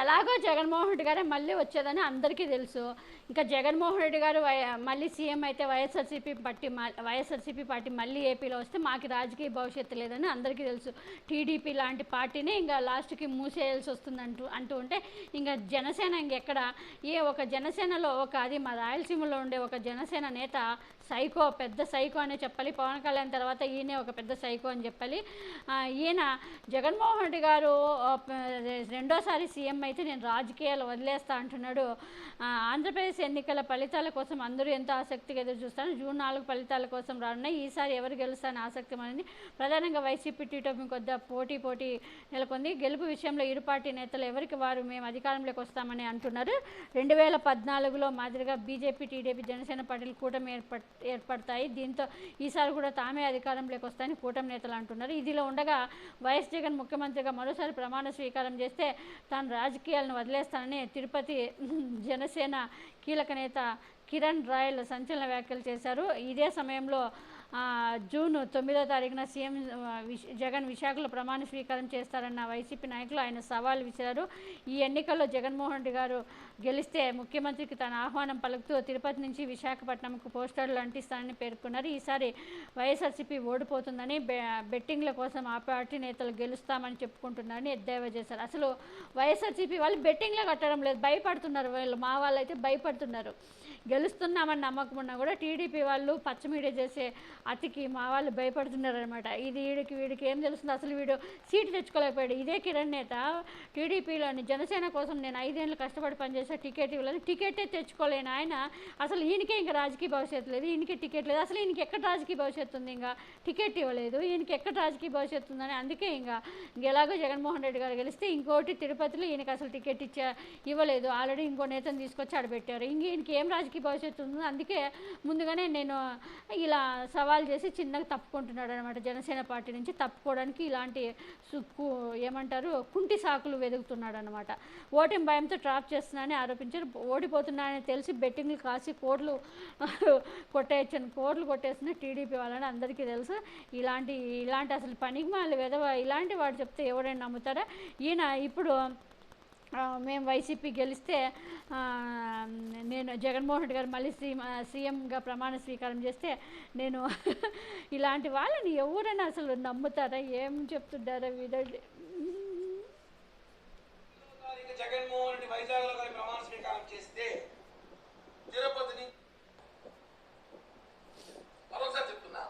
ఎలాగో జగన్మోహన్ రెడ్డి గారే మళ్ళీ వచ్చేదని అందరికీ తెలుసు. ఇంకా జగన్మోహన్ రెడ్డి గారు వై- మళ్ళీ సీఎం అయితే వైఎస్ఆర్సీపీ పార్టీ మ- వైఎస్ఆర్సీపీ పార్టీ మళ్ళీ ఏపీలో వస్తే మాకు రాజకీయ భవిష్యత్తు లేదని అందరికీ తెలుసు. టీడీపీ లాంటి పార్టీని ఇంకా లాస్ట్కి మూసేయాల్సి వస్తుంది అంటూ అంటూ ఉంటే ఇంకా జనసేన ఇంకెక్కడ? ఏ ఒక జనసేనలో ఒక అది మా రాయలసీమలో ఉండే ఒక జనసేన నేత సైకో పెద్ద సైకో అనే చెప్పాలి. పవన్ కళ్యాణ్ తర్వాత ఈయనే ఒక పెద్ద సైకో అని చెప్పాలి. ఈయన జగన్మోహన్ రెడ్డి గారు రెండోసారి సీఎం అయితే నేను రాజకీయాలు వదిలేస్తా అంటున్నాడు. ఆంధ్రప్రదేశ్ ఎన్నికల ఫలితాల కోసం అందరూ ఎంతో ఆసక్తిగా ఎదురు చూస్తారు జూన్ నాలుగు ఫలితాల కోసం రానున్నాయి. ఈసారి ఎవరు గెలుస్తారని ఆసక్తి అనేది ప్రధానంగా వైసీపీ టీటోపీ కొద్ది పోటీ పోటీ నెలకొంది. గెలుపు విషయంలో ఇరు పార్టీ నేతలు ఎవరికి వారు మేము అధికారంలోకి వస్తామని అంటున్నారు. రెండు వేల పద్నాలుగులో మాదిరిగా బీజేపీ టీడీపీ జనసేన పార్టీలు కూటమి ఏర్పడ్ ఏర్పడతాయి. దీంతో ఈసారి కూడా తామే అధికారంలోకి వస్తాయని కూటమి నేతలు అంటున్నారు. ఇదిలో ఉండగా వైఎస్ జగన్ ముఖ్యమంత్రిగా మరోసారి ప్రమాణ స్వీకారం చేస్తే తాను రాజకీయాలను వదిలేస్తానని తిరుపతి జనసేన కీలక నేత కిరణ్ రాయల్ సంచలన వ్యాఖ్యలు చేశారు. ఇదే సమయంలో జూన్ తొమ్మిదో తారీఖున సీఎం జగన్ విశాఖలో ప్రమాణ స్వీకారం చేస్తారన్న వైసీపీ నాయకులు ఆయన సవాల్ విసిరారు. ఈ ఎన్నికల్లో జగన్మోహన్ రెడ్డి గారు గెలిస్తే ముఖ్యమంత్రికి తన ఆహ్వానం పలుకుతూ తిరుపతి నుంచి విశాఖపట్నంకు పోస్టర్లు అంటిస్తానని పేర్కొన్నారు. ఈసారి వైఎస్ఆర్సీపీ ఓడిపోతుందని బె బెట్టింగ్ల కోసం ఆ పార్టీ నేతలు గెలుస్తామని చెప్పుకుంటున్నారని ఎద్దేవా చేశారు. అసలు వైఎస్ఆర్సీపీ వాళ్ళు బెట్టింగ్లో కట్టడం లేదు. భయపడుతున్నారు వీళ్ళు. మా వాళ్ళు అయితే భయపడుతున్నారు. గెలుస్తున్నామని నమ్మకం ఉన్నా కూడా టీడీపీ వాళ్ళు పచ్చమీడియా చేసే అతికి మా వాళ్ళు భయపడుతున్నారు అనమాట ఇది వీడికి వీడికి ఏం తెలుస్తుంది? అసలు వీడు సీటు తెచ్చుకోలేకపోయాడు. ఇదే కిరణ్ నేత. టీడీపీలోని జనసేన కోసం నేను ఐదేళ్ళు కష్టపడి పనిచేసే టికెట్ ఇవ్వలేదు. టికెటే తెచ్చుకోలేను ఆయన అసలు ఈయనకే ఇంకా రాజకీయ భవిష్యత్తు లేదు. ఈయనకి టికెట్ లేదు. అసలు ఈయనకి ఎక్కడ రాజకీయ భవిష్యత్తు ఉంది? ఇంకా టికెట్ ఇవ్వలేదు. ఈయనకి ఎక్కడ రాజకీయ భవిష్యత్తు ఉందని అందుకే ఇంకా ఎలాగో జగన్మోహన్ రెడ్డి గారు గెలిస్తే ఇంకోటి తిరుపతిలో ఈయనకి అసలు టికెట్ ఇచ్చా ఇవ్వలేదు. ఆల్రెడీ ఇంకో నేతను తీసుకొచ్చి ఆడబెట్టారు. ఇంక ఈయనకి ఏం రాజకీయ భవిష్యత్తు ఉందో అందుకే ముందుగానే నేను ఇలా సవాల్ చేసి చిన్నగా తప్పుకుంటున్నాడు అనమాట జనసేన పార్టీ నుంచి తప్పుకోవడానికి ఇలాంటి సుక్కు ఏమంటారు కుంటి సాకులు వెతుకుతున్నాడు అనమాట ఓటింగ్ భయంతో ట్రాప్ చేస్తున్నానని ఆరోపించారు. ఓడిపోతున్నానని తెలిసి బెట్టింగ్లు కాసి కోట్లు కొట్టేయచ్చని కోట్లు కొట్టేసిన టీడీపీ వాళ్ళని అందరికీ తెలుసు. ఇలాంటి ఇలాంటి అసలు పనికి వాళ్ళు విధవ ఇలాంటి వాడు చెప్తే ఎవరైనా నమ్ముతారా? ఈయన ఇప్పుడు మేము వైసీపీ గెలిస్తే నేను జగన్మోహన్ రెడ్డి గారు మళ్ళీ సీ సీఎంగా ప్రమాణ స్వీకారం చేస్తే నేను ఇలాంటి వాళ్ళని ఎవరైనా అసలు నమ్ముతారా? ఏం చెప్తుంటారా వీడండి జగన్మోహన్ రెడ్డి వైజాగ్ ప్రమాణ స్వీకారం చేస్తే తిరుపతిని చెప్తున్నా.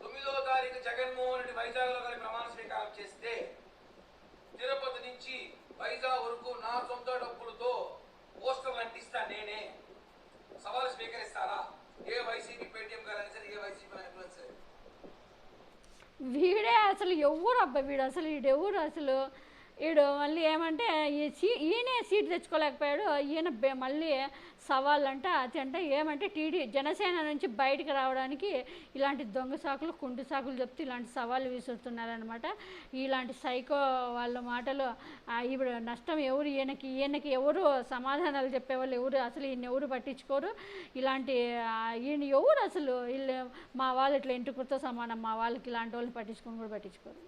తొమ్మిదవ తారీఖు జగన్మోహన్ రెడ్డి వైజాగ్ ప్రమాణ స్వీకారం చేస్తే తిరుపతి నుంచి వైజాగ్ వరకు నా సొంత డబ్బులతో పోస్టర్లు అంటిస్తా నేనే. సవాలు స్వీకరిస్తారా? ఏ వైసీపీ పేటిఎం గారైనా సరే ఏ వైసీపీ నాయకులైనా సరే. వీడే అసలు ఎవరు అబ్బా వీడు? అసలు వీడెవరు అసలు? వీడు మళ్ళీ ఏమంటే ఈ సీ ఈయనే సీట్ తెచ్చుకోలేకపోయాడు. ఈయన మళ్ళీ సవాళ్ళు అంట అది ఏమంటే టీడీ జనసేన నుంచి బయటకు రావడానికి ఇలాంటి దొంగ సాకులు కుంటు సాకులు చెప్తే ఇలాంటి సవాళ్ళు విసురుతున్నారనమాట ఇలాంటి సైకో వాళ్ళ మాటలు ఇప్పుడు నష్టం ఎవరు ఈయనకి ఈయనకి ఎవరు సమాధానాలు చెప్పేవాళ్ళు ఎవరు అసలు ఈయన ఎవరు పట్టించుకోరు? ఇలాంటి ఈయన ఎవరు అసలు? వీళ్ళు మా వాళ్ళు ఇట్లా ఇంటికుతో సమానం మా వాళ్ళకి ఇలాంటి వాళ్ళని పట్టించుకొని కూడా పట్టించుకోరు.